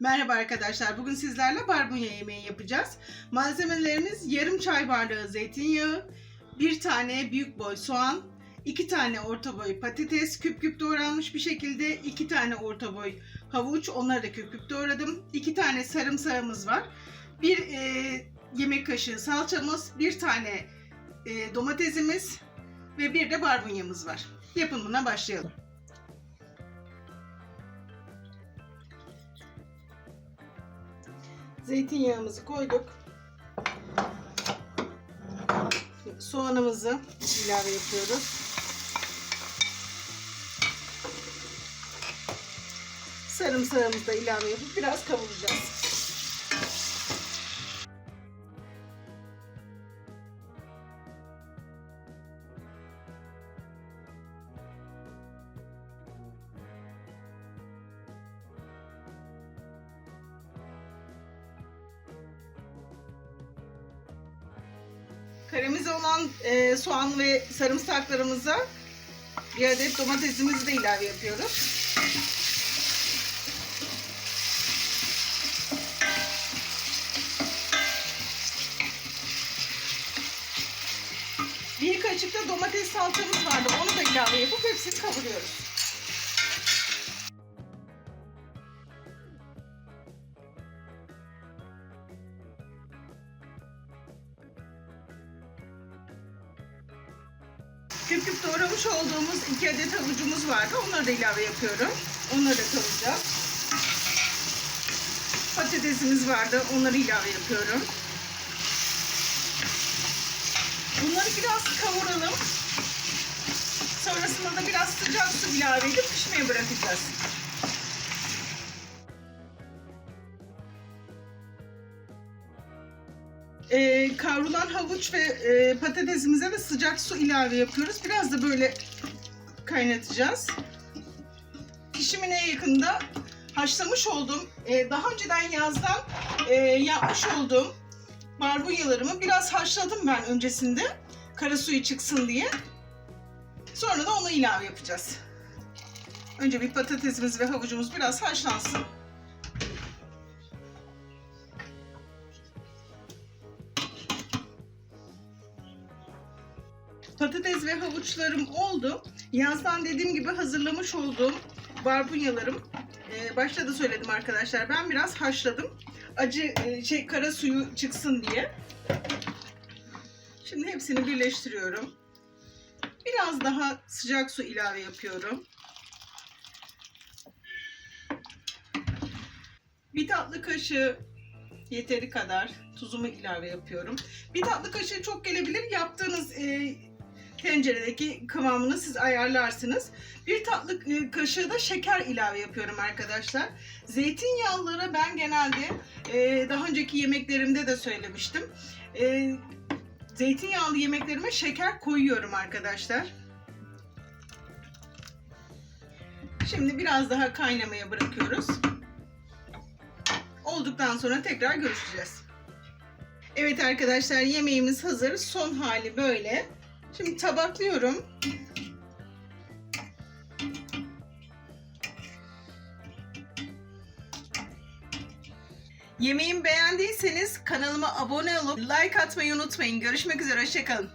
Merhaba arkadaşlar. Bugün sizlerle barbunya yemeği yapacağız. Malzemelerimiz yarım çay bardağı zeytinyağı, bir tane büyük boy soğan, iki tane orta boy patates küp küp doğranmış bir şekilde, iki tane orta boy havuç, onları da küp küp doğradım. iki tane sarımsağımız var. Bir e, yemek kaşığı salçamız, bir tane e, domatesimiz ve bir de barbunyamız var. Yapımına başlayalım. Zeytinyağımızı koyduk. Soğanımızı ilave yapıyoruz. Sarımsağımızı da ilave yapıp biraz kavuracağız. Karamize olan e, soğan ve sarımsaklarımıza bir adet domatesimizi de ilave yapıyoruz. Bir kaşık da domates salçamız vardı. Onu da ilave yapıp hepsini kavuruyoruz. Küp küp doğramış olduğumuz iki adet havucumuz vardı. Onları da ilave yapıyorum. Onları da kavuracağım. Patatesimiz vardı. Onları ilave yapıyorum. Bunları biraz kavuralım. Sonrasında da biraz sıcak su ilave edip pişmeye bırakacağız. Ee, kavrulan havuç ve e, patatesimize de sıcak su ilave yapıyoruz. Biraz da böyle kaynatacağız. Pişimine yakında haşlamış olduğum, e, daha önceden yazdan e, yapmış olduğum barbunyalarımı biraz haşladım ben öncesinde. Kara suyu çıksın diye. Sonra da onu ilave yapacağız. Önce bir patatesimiz ve havucumuz biraz haşlansın. Patates ve havuçlarım oldu. Yazdan dediğim gibi hazırlamış olduğum barbunyalarım. Ee, başta da söyledim arkadaşlar. Ben biraz haşladım. Acı e, şey kara suyu çıksın diye. Şimdi hepsini birleştiriyorum. Biraz daha sıcak su ilave yapıyorum. Bir tatlı kaşığı yeteri kadar tuzumu ilave yapıyorum. Bir tatlı kaşığı çok gelebilir. Yaptığınız e, tenceredeki kıvamını siz ayarlarsınız. Bir tatlı e, kaşığı da şeker ilave yapıyorum arkadaşlar. Zeytinyağlılara ben genelde e, daha önceki yemeklerimde de söylemiştim. E, zeytinyağlı yemeklerime şeker koyuyorum arkadaşlar. Şimdi biraz daha kaynamaya bırakıyoruz. Olduktan sonra tekrar görüşeceğiz. Evet arkadaşlar yemeğimiz hazır. Son hali böyle. Şimdi tabaklıyorum. Yemeğimi beğendiyseniz kanalıma abone olup like atmayı unutmayın. Görüşmek üzere, hoşçakalın.